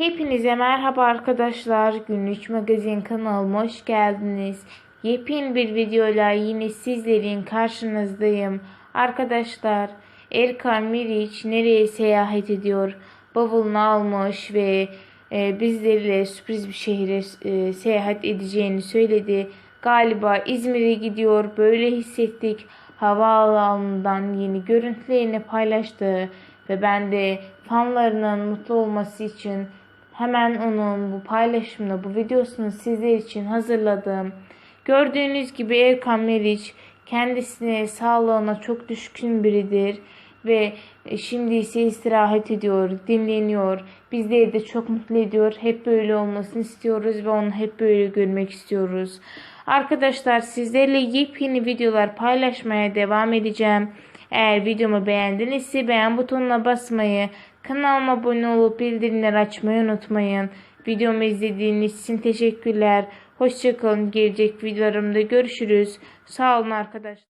Hepinize merhaba arkadaşlar. Günlük Magazin kanalıma hoş geldiniz. Yepyeni bir videoyla yine sizlerin karşınızdayım. Arkadaşlar Erkan Meriç nereye seyahat ediyor? Bavulunu almış ve e, bizlerle sürpriz bir şehre e, seyahat edeceğini söyledi. Galiba İzmir'e gidiyor. Böyle hissettik. Havaalanından yeni görüntülerini paylaştı ve ben de fanlarının mutlu olması için hemen onun bu paylaşımını, bu videosunu sizler için hazırladım. Gördüğünüz gibi Erkan Meriç kendisine, sağlığına çok düşkün biridir ve şimdi ise istirahat ediyor, dinleniyor. Bizleri de çok mutlu ediyor. Hep böyle olmasını istiyoruz ve onu hep böyle görmek istiyoruz. Arkadaşlar sizlerle yepyeni videolar paylaşmaya devam edeceğim. Eğer videomu beğendinizse beğen butonuna basmayı, kanalıma abone olup bildirimleri açmayı unutmayın. Videomu izlediğiniz için teşekkürler. Hoşçakalın. Gelecek videolarımda görüşürüz. Sağ olun arkadaşlar.